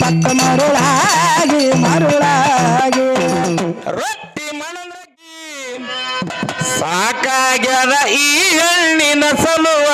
ಪಕ್ಕ ಮರುಳಾಗಿ ಮರುಳಾಗಿ. ರೊಟ್ಟಿ ಮಣಲಗಿ ಸಾಕಾಗ್ಯದ ಈ ಹೆಣ್ಣಿನ ಸಲುವ.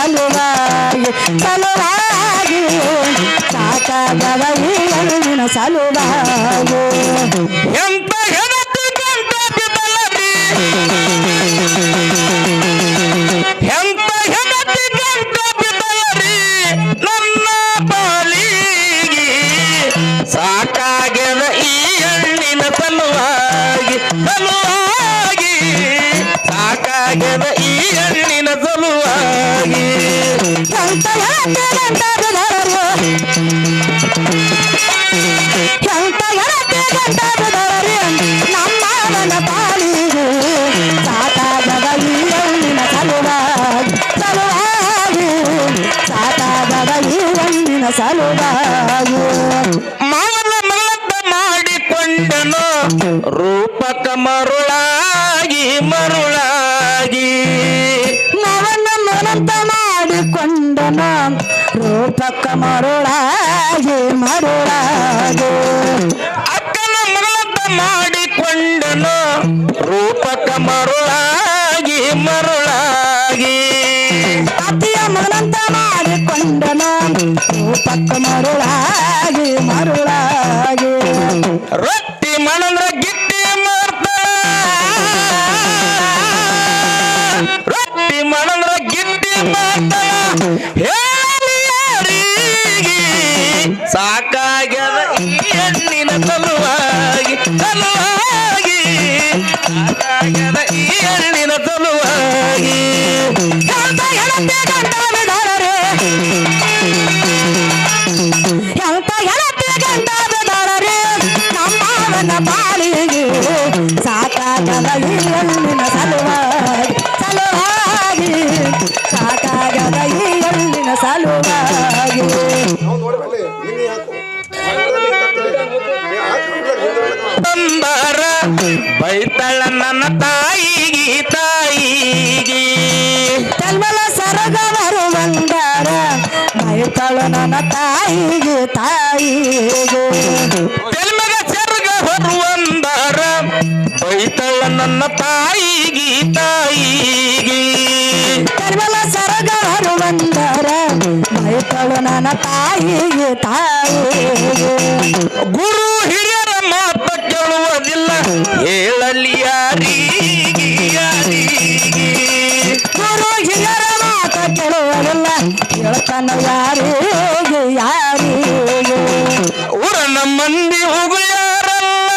ಸಲುವಾಗಿ ಸಲುವಾಗಿ ಸಾಕಾಗದ ಈ ಹೆಣ್ಣಿನ ಸಲುವಾಗಿ. ಮಾಡಿಕೊಂಡನು ರೂಪಕ ಮರುಳಾಗಿ ಮರುಳಾಗಿ ಮರುಳಾಗಿ ಅಕ್ಕನ ಮಗಳಂತ ಮಾಡಿಕೊಂಡನು. ರೂಪಕ ಮರುಳಾಗಿ ಮರುಳಾಗಿ. ಅತ್ತಿಯ ಮಗಳಂತ ಮಾಡಿಕೊಂಡನ. ರೂಪಕ ಮರುಳಾಗಿ ಮರುಳಾಗಿ. ರೊಟ್ಟಿ ಮಣಂದ್ರ ಸಾಕಾಗ್ಯದ ಈ ಹೆಣ್ಣಿನ ಸಲುವಾಗಿ ಸಲುವಾಗಿ ಸಾಕಾಗ್ಯದ ಈ ಹೆಣ್ಣಿನ ಸಲುವಾಗಿ ಬೈತಾಳು ನನ್ನ ತಾಯಿಗೆ ತಾಯಿಗೆ. ತೆಲ್ಮಗ ಸರ್ಗ ಹೊರುವಂದಾರ ಬೈತಾಳ ನನ್ನ ತಾಯಿಗೆ ತಾಯಿಗೆ. ತಲ್ಮಲ ಸರಗ ಬಂದಾರ ಬೈತಾಳು ನನ್ನ ತಾಯಿಗೆ ತಾಯಿಗೆ. ಗುರು ಹಿರಿಯರ ಮಾತ ಕೇಳುವುದಿಲ್ಲ ಹೇಳಲಿ ಹೇಳ್ತಾನ ಯಾರಿಗೆ ಊರ ನಮ್ಮ ಮಂದಿ ಹೋಗ್ಯಾರಲ್ಲ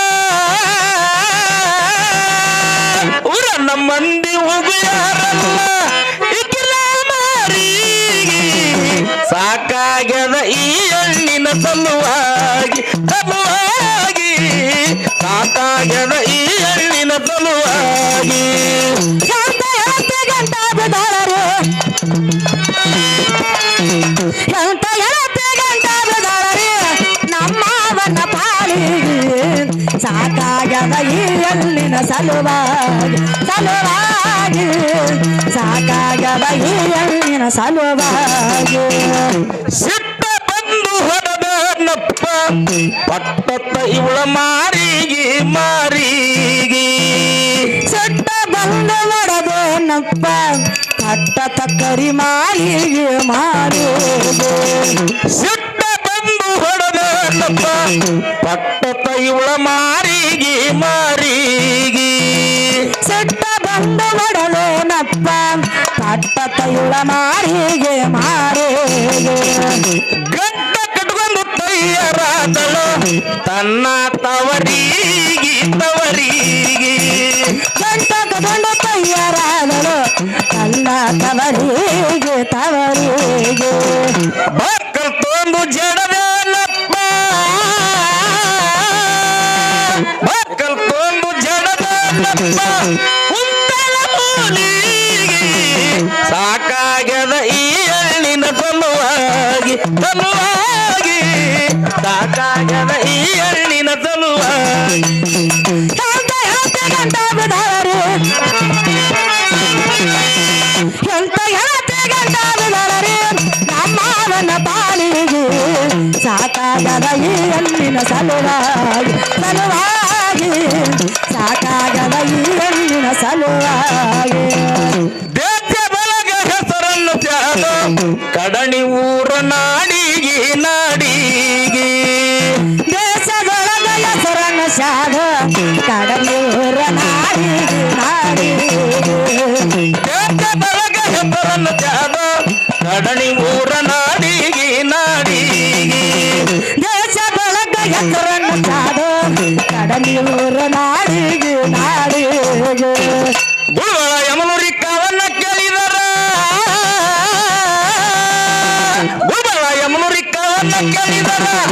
ಊರ ನಮ್ಮ ಮಂದಿ ಹೋಗುಯಾರಲ್ಲ ಸಾಕಾಗ್ಯದ ಈ ಹಣ್ಣಿನ ಸಲುವಾಗಿ ಸಲುವಾಗಿ ಸಾಕಾಗ್ಯದ ಈ ಹಣ್ಣಿನ ಸಲುವಾಗಿ ಸಲುವಾಗಿ ಸಲುವಾಗಿ ಸಾಕಾಗದ ಈ ಎಲ್ಲಿನ ಸಲುವಾಗಿ ಸಿಟ್ಟ ಬಂದು ಹೊಡೆದನಪ್ಪ ಪಟ್ಟತ್ತ ಇವಳ ಮಾರಿಗೆ ಮಾರಿಗೆ ಸೊಟ್ಟ ಬಂದು ಮಾಡದೇನಪ್ಪ ಕಟ್ಟ ತಕ್ಕರಿ ಮಾಲಿಗೆ ಮಾಡುವುದು ಸಿಟ್ಟ ಬಂದು ಹೊಡೆದನಪ್ಪ ಪಟ್ಟತ್ತ ಇವಳ ಮಾರಿಗೆ ಮಾರಿಗೆ. ಸೆಟ್ಟ ಬಂದು ಮಾಡಲೇನಪ್ಪ ಕಟ್ಟ ತೈಳ ಮಾರಿಗೆ ಮಾರಿಗೆ. ಗಂಟ ಕಟ್ಕೊಂಡು ತಯ್ಯರಾದಳು ತನ್ನ ತವರಿಗೆ ತವರಿಗೆ. ಗಂಟ ಕಟ್ಕೊಂಡು ತಯ್ಯರಾದಳು ತನ್ನ ತವರಿಗೆ ತವರಿಗೆ. ಮಕ್ಕಳು ತೊಂದು ಜಡದನಪ್ಪ ಸಾಕಾಗ್ಯದ ಈ ಹಣ್ಣಿನ ತಲುವಾಗಿ ತಲುವಾಗಿ ಸಾಕಾಗದ ಈ ಅಣ್ಣಿನ ತಲುವಾಗಿ ಎಂತ ಹೆಣತಿ ಬಿಡಾರಿ. ನಮ್ಮವನ ಬಾಳಿಗೆ ಸಾಕಾಗದ ಈ ಹಣ್ಣಿನ ಸಲುವಾಗಿ ಸಲುವಾಗಿ ಸಲುವಾಗಿ ದೇಶ ಬಳಗ ಹೆಸರನ್ನು ತ್ಯಾಗ ಕಡಣಿ ಊರ ನಾಡಿಗೆ ನಾಡಿಗೆ. ದೇಶದೊಳಗ ಹೆಸರನ್ನು ತ್ಯಾಗ ಕಡಣಿ ಊರ ನಾಡಿಗೆ ನಾಡಿಗೆ. ದೇಶ ಬಳಗ ಹೆಸರನ್ನು ತ್ಯಾಗ ಕಡಣಿ ಊರ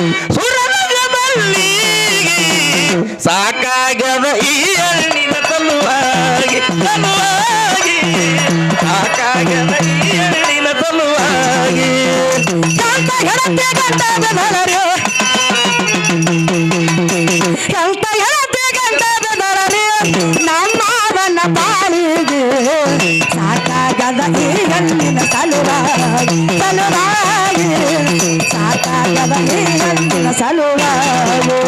ಕೇಳಿದರ ಸುರನಗದಲ್ಲಿ ಸಾಕಾಗದ ಈ ಹಣ್ಣಿನ ತಲುವಾಗಿ ತಲುವಾಗಿ ಸಾಕಾಗದ ಈ ಹಣ್ಣಿನ ಸಲುವಾಗಿ ಎಂತ ಹೆಣತೆ ಗಂಡ ಬೆದರರು ನನಗೆ ಸಾಕಾಗದ ಈ ಗಣ್ಣಿನ ಸಲುವಾಗಿ ಸಲುವಾಗಿ ಸಾಕಾಗದ ಈ ಸಲುವಾಗಿ.